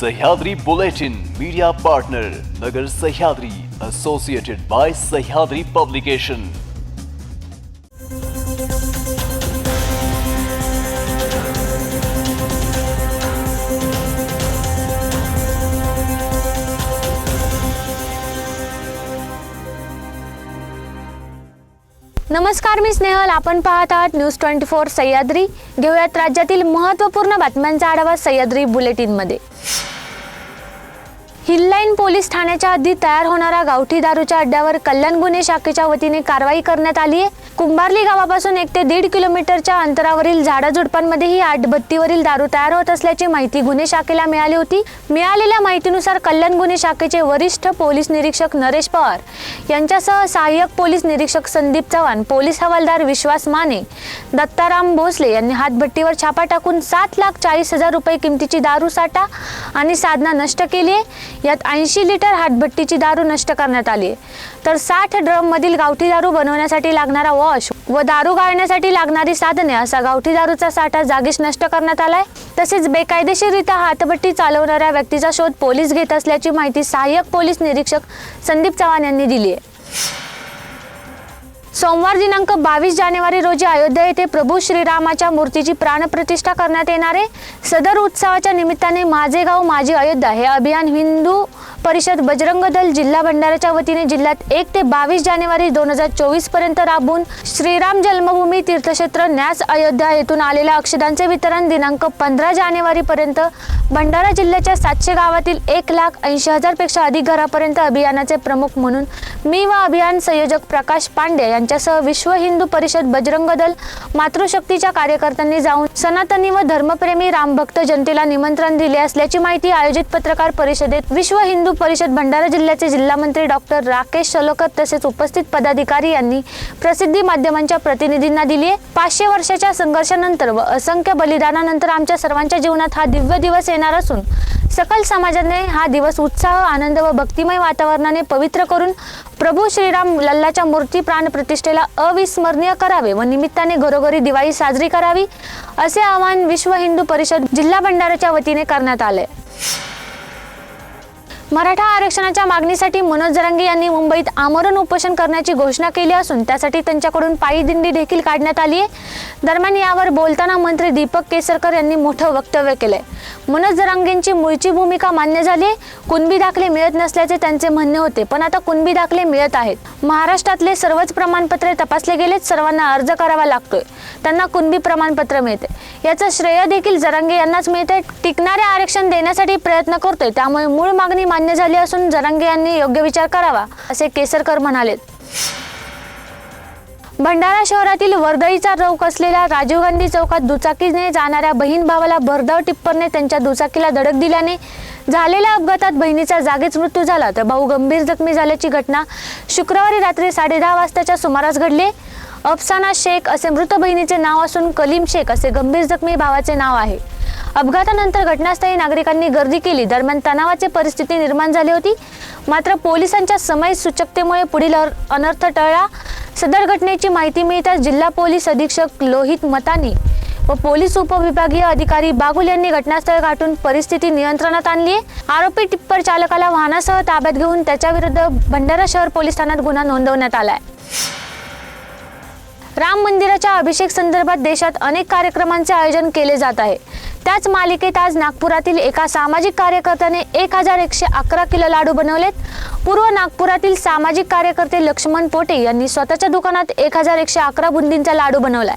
Sahyadri Bulletin media partner Nagar Sahyadri associated by Sahyadri publication नमस्कार मी स्नेहल. आपण पाहत आहात न्यूज ट्वेंटी फोर सह्याद्री. घेऊयात राज्यातील महत्त्वपूर्ण बातम्यांचा आढावा सह्याद्री बुलेटिनमध्ये. हिललाईन पोलीस ठाण्याच्या हद्दीत तयार होणाऱ्या गावठी दारूच्या अड्ड्यावर कल्याण गुन्हे शाखेच्या वतीने कारवाई करण्यात आली आहे. कुंभारली गावापासून एक ते दीड किलोमीटरच्या अंतरावरील झाडाझुडपांमध्ये ही आटबत्तीवरील दारू तयार होत असल्याची माहिती गुन्हे शाखेला मिळाली होती. मिळालेल्या माहितीनुसार कल्याण गुन्हे शाखेचे वरिष्ठ पोलीस निरीक्षक नरेश पवार यांच्यासह सहाय्यक पोलीस निरीक्षक संदीप चव्हाण पोलीस हवालदार विश्वास माने दत्ताराम भोसले यांनी हातभट्टीवर छापा टाकून सात लाख चाळीस हजार रुपये किमतीची दारू साठा आणि साधना नष्ट केली आहे. यात ऐंशी लिटर हातभट्टीची दारू नष्ट करण्यात आली तर साठ ड्रममधील गावठी दारू बनवण्यासाठी लागणारा वॉश व दारू गाळण्यासाठी लागणारी साधने असा गावठी दारूचा साठा जागीच नष्ट करण्यात आलाय. तसेच बेकायदेशीररित्या हातभट्टी चालवणाऱ्या व्यक्तीचा शोध पोलीस घेत असल्याची माहिती सहाय्यक पोलीस निरीक्षक संदीप चव्हाण यांनी दिली आहे. सोमवार दिनांक बावीस जानेवारी रोजी अयोध्या येथे प्रभू श्रीरामाच्या मूर्तीची प्राणप्रतिष्ठा करण्यात येणार आहे. सदर उत्सवाच्या निमित्ताने माझे गाव माझी अयोध्या हे अभियान हिंदू परिषद बजरंग दल जिल्हा भंडाराच्या वतीने जिल्ह्यात एक ते बावीस जानेवारी दोन हजार चोवीसपर्यंत राबून श्रीराम जन्मभूमी तीर्थक्षेत्र न्यास अयोध्या येथून आलेल्या अक्षदांचे वितरण दिनांक पंधरा जानेवारी पर्यंत भंडारा जिल्ह्याच्या सातशे गावातील एक लाख ऐंशी हजारपेक्षा अधिक घरापर्यंत अभियानाचे प्रमुख म्हणून मी व अभियान संयोजक प्रकाश पांडे यांच्यासह विश्व हिंदू परिषद बजरंग दल मातृशक्तीच्या कार्यकर्त्यांनी जाऊन सनातनी व धर्मप्रेमी रामभक्त जनतेला निमंत्रण दिले असल्याची माहिती आयोजित पत्रकार परिषदेत विश्व हिंदू परिषद भंडारा जिल्ह्याचे जिल्हामंत्री डॉक्टर राकेश सलोकर तसेच उपस्थित पदाधिकारी यांनी प्रसिद्धी माध्यमांच्या प्रतिनिधींना दिली आहे पाचशे वर्षाच्या संघर्षानंतर व असंख्य बलिदानानंतर आमच्या सर्वांच्या जीवनात हा दिव्य दिवस येणार असून सकल समाजाने हा दिवस उत्साह आनंद व भक्तिमय वातावरणाने पवित्र करून प्रभू श्रीराम लल्लाच्या मूर्ती प्राण प्रतिष्ठेला अविस्मरणीय करावे व निमित्ताने घरोघरी दिवाळी साजरी करावी असे आवाहन विश्व हिंदू परिषद जिल्हा भंडाराच्या वतीने करण्यात आले मराठा आरक्षणाच्या मागणीसाठी मनोज जरांगे यांनी मुंबईत आमरण उपोषण करण्याची घोषणा केली असून त्यासाठी त्यांच्याकडून पायी दिंडी देखील काढण्यात आली आहे. दरम्यान यावर बोलताना मंत्री दीपक केसरकर यांनी मोठं वक्तव्य केलंय. मनोज जरांगेंची मूळची भूमिका मान्य झाली आहे. कुणबी दाखले मिळत नसल्याचे त्यांचे म्हणणे होते पण आता कुणबी दाखले मिळत आहेत. महाराष्ट्रातले सर्वच प्रमाणपत्रे तपासले गेलेत सर्वांना अर्ज करावा लागतोय. त्यांना कुणबी प्रमाणपत्र मिळते याचं श्रेय देखील जरांगे यांनाच मिळते टिकणारे आरक्षण देण्यासाठी प्रयत्न करतोय त्यामुळे मूळ मागणी मान्य झाली असून जरांगे यांनी योग्य विचार करावा असे केसरकर म्हणालेत. भंडारा शहरातील वर्दळीचा चौक असलेल्या राजीव गांधी चौकात दुचाकीने जाणाऱ्या बहीण भावाला भरधाव टिप्परने त्यांच्या दुचाकीला धडक दिल्याने झालेल्या अपघातात बहिणीचा जागीच मृत्यू झाला. तर भाऊ गंभीर जखमी झाल्याची घटना शुक्रवारी रात्री साडेदहा वाजताच्या सुमारास घडली. अफसाना शेख असे मृत बहिणीचे नाव असून कलीम शेख असे गंभीर जखमी भावाचे नाव आहे. अपघातानंतर घटनास्थळी नागरिकांनी गर्दी केली. दरम्यान तणावाची परिस्थिती निर्माण झाली होती. मात्र पोलिसांच्या समय सूचकतेमुळे पुढील अर- अनर्थ टळला. सदर घटनेची माहिती मिळताच जिल्हा पोलीस अधीक्षक लोहित मतानी व पोलीस उपविभागीय अधिकारी बागुल यांनी घटनास्थळ गाठून परिस्थिती नियंत्रणात आणली आहे. आरोपी टिप्पर चालकाला वाहनासह ताब्यात घेऊन त्याच्याविरुद्ध भंडारा शहर पोलीस ठाण्यात गुन्हा नोंदवण्यात आला आहे राम मंदिराच्या अभिषेक संदर्भात देशात अनेक कार्यक्रमांचे आयोजन केले जात आहे. त्याच मालिकेत आज नागपुरातील एका सामाजिक कार्यकर्त्याने एक हजार एकशे अकरा किलो लाडू बनवलेत. पूर्व नागपुरातील सामाजिक कार्यकर्ते लक्ष्मण पोटे यांनी स्वतःच्या दुकानात एक हजार एकशे अकरा बुंदींचा लाडू बनवलाय.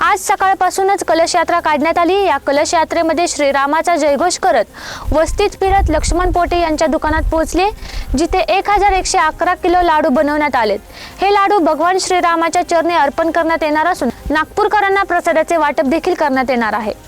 आज सकाळपासूनच कलश यात्रा काढण्यात आली. या कलश यात्रेमध्ये श्रीरामाचा जयघोष करत वस्तीत फिरत लक्ष्मण पोटे यांच्या दुकानात पोहोचले जिथे एक हजार एकशे अकरा किलो लाडू बनवण्यात आलेत. हे लाडू भगवान श्रीरामाच्या चरणी अर्पण करण्यात येणार असून नागपूरकरांना प्रसादाचे वाटप देखील करण्यात येणार आहे.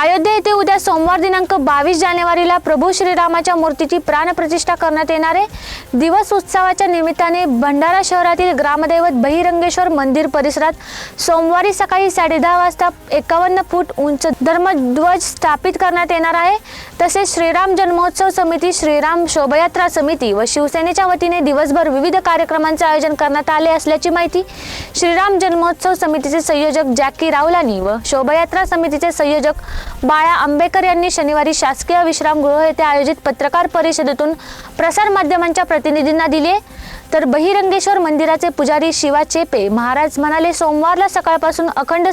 अयोध्या येथे उद्या सोमवार दिनांक बावीस जानेवारीला प्रभू श्रीरामाच्या मूर्तीची प्राणप्रतिष्ठा करण्यात येणार आहे. दिवस उत्सवाच्या निमित्ताने भंडारा शहरातील ग्रामदैवत बहिरंगेश्वर मंदिर परिसरात सोमवारी सकाळी साडेदहा वाजता एकावन्न फूट उंच धर्मध्वज स्थापित करण्यात येणार आहे. तसेच श्रीराम जन्मोत्सव समिती श्रीराम शोभायात्रा समिती व शिवसेनेच्या वतीने दिवसभर विविध कार्यक्रमांचे आयोजन करण्यात आले असल्याची माहिती श्रीराम जन्मोत्सव समितीचे संयोजक जॅकी रावलानी व शोभायात्रा समितीचे संयोजक बाळा आंबेकर यांनी शनिवारी शासकीय विश्रामगृह येथे आयोजित पत्रकार परिषदेतून प्रसार माध्यमांच्या प्रतिनिधींना दिले. तर बहिरंगेश्वर मंदिराचे पुजारी शिवा चेपे महाराज म्हणाले सोमवारला सकाळपासून अखंड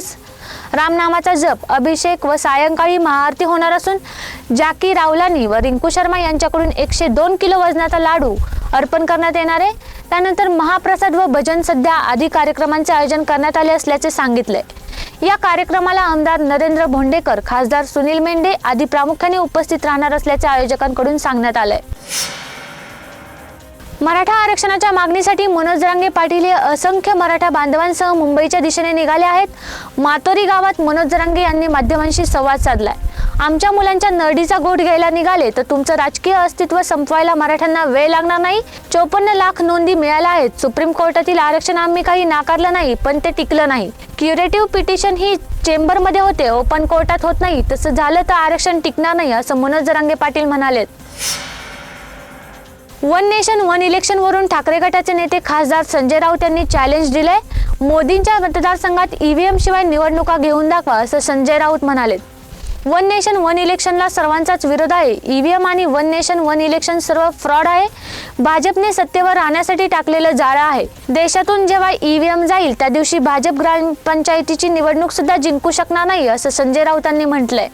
रामनामाचा जप अभिषेक व सायंकाळी महाआरती होणार असून जाकी रावलानी व रिंकू शर्मा यांच्याकडून एकशे दोन किलो वजनाचा लाडू अर्पण करण्यात येणार आहे. त्यानंतर महाप्रसाद व भजन सध्या आदी कार्यक्रमांचे आयोजन करण्यात आले असल्याचे सांगितले या कार्यक्रमाला आमदार नरेंद्र भोंडेकर खासदार सुनील मेंढे आदी प्रामुख्याने उपस्थित राहणार असल्याचे आयोजकांकडून सांगण्यात आलंय. मराठा आरक्षणाच्या मागणीसाठी मनोज रांगे पाटील हे असंख्य मराठा बांधवांसह मुंबईच्या दिशेने निघाले आहेत. मातोरी गावात मनोज रांगे यांनी माध्यमांशी संवाद साधलाय. आमच्या मुलांच्या नरडीचा घोट घ्यायला निघाले तर तुमचं राजकीय अस्तित्व संपवायला मराठ्यांना वेळ लागणार नाही. चोपन्न लाख नोंदी मिळाल्या आहेत. सुप्रीम कोर्टातील आरक्षण आम्ही काही नाकारलं नाही पण ते टिकलं नाही. क्युरेटिव्ह पिटिशन ही चेंबरमध्ये होते ओपन कोर्टात होत नाही. तसं झालं तर आरक्षण टिकणार नाही असं मनोज जरांगे पाटील म्हणालेत. वन नेशन वन इलेक्शन वरून ठाकरे गटाचे नेते खासदार संजय राऊत यांनी चॅलेंज दिलंय. मोदींच्या मतदारसंघात ईव्हीएम शिवाय निवडणुका घेऊन दाखवा असं संजय राऊत म्हणाले वन नेशन वन इलेक्शनला सर्वांचाच विरोध आहे. ईव्हीएम आणि वन नेशन वन इलेक्शन सर्व फ्रॉड आहे. भाजपने सत्तेवर राहण्यासाठी टाकलेलं जाळं आहे. देशातून जेव्हा ईव्हीएम जाईल त्या दिवशी भाजप ग्रामपंचायतीची निवडणूक सुद्धा जिंकू शकणार नाही असं संजय राऊतांनी म्हटलंय.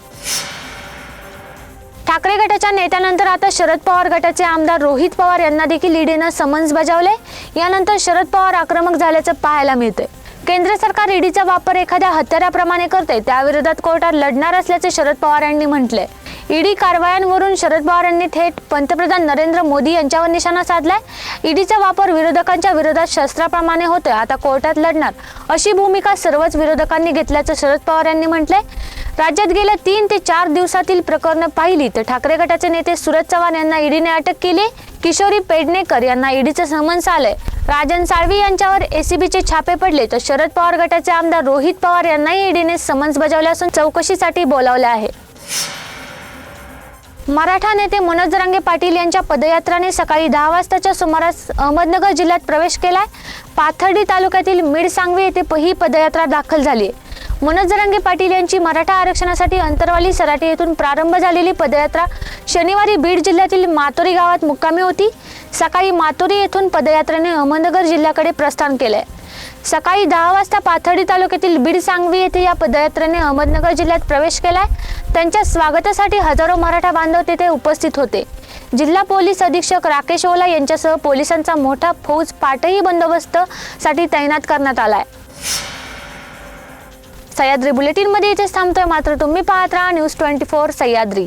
ठाकरे गटाच्या नेत्यानंतर आता शरद पवार गटाचे आमदार रोहित पवार यांना देखील ईडीनं समन्स बजावले यानंतर शरद पवार आक्रमक झाल्याचं पाहायला मिळतंय. केंद्र सरकार ईडीचा वापर एखाद्या हत्याराप्रमाणे करते त्याविरोधात कोर्टात लढणार असल्याचे शरद पवार यांनी म्हटलंय ईडी कारवायांवरून शरद पवार यांनी थेट पंतप्रधान नरेंद्र मोदी यांच्यावर निशाणा साधलाय. ईडीचा वापर विरोधकांच्या विरोधात शस्त्राप्रमाणे होतोय. आता कोर्टात लढणार. अशी भूमिका सर्वच विरोधकांनी घेतल्याचं शरद पवार यांनी म्हटलंय. राज्यात गेल्या तीन ते चार दिवसातील प्रकरणं पाहिली तर ठाकरे गटाचे नेते सुरज चव्हाण यांना ईडीने अटक केली. किशोरी पेडणेकर यांना ईडीचं समन्स आलंय. राजन साळवी यांच्यावर एसीबीचे छापे पडले तर शरद पवार गटाचे आमदार रोहित पवार यांनाही ईडीने समन्स बजावले असून चौकशीसाठी बोलावले आहे. मराठा नेते मनोज रांगे पाटील यांच्या पदयात्राने सकाळी दहा वाजताच्या सुमारास अहमदनगर जिल्ह्यात प्रवेश केलाय. पाथर्डी तालुक्यातील मिडसांगवी येथे ही पदयात्रा दाखल झाली मनोज जरांगे पाटील यांची मराठा आरक्षणासाठी अंतरवाली सराटी येथून प्रारंभ झालेली पदयात्रा शनिवारी बीड जिल्ह्यातील मातोरी गावात मुक्कामी होती. सकाळी मातोरी येथून पदयात्रेने अहमदनगर जिल्ह्याकडे प्रस्थान केलंय. सकाळी दहा वाजता पाथर्डी तालुक्यातील बीड सांगवी येथे या पदयात्रेने अहमदनगर जिल्ह्यात प्रवेश केलाय. त्यांच्या स्वागतासाठी हजारो मराठा बांधव तेथे उपस्थित होते. जिल्हा पोलीस अधीक्षक राकेश ओला यांच्यासह पोलिसांचा मोठा फौज पाटही बंदोबस्त साठी तैनात करण्यात आलाय. सह्याद्री बुलेटिनमध्ये इथेच थांबतोय. मात्र तुम्ही पाहत राहा न्यूज ट्वेंटी फोर सह्याद्री.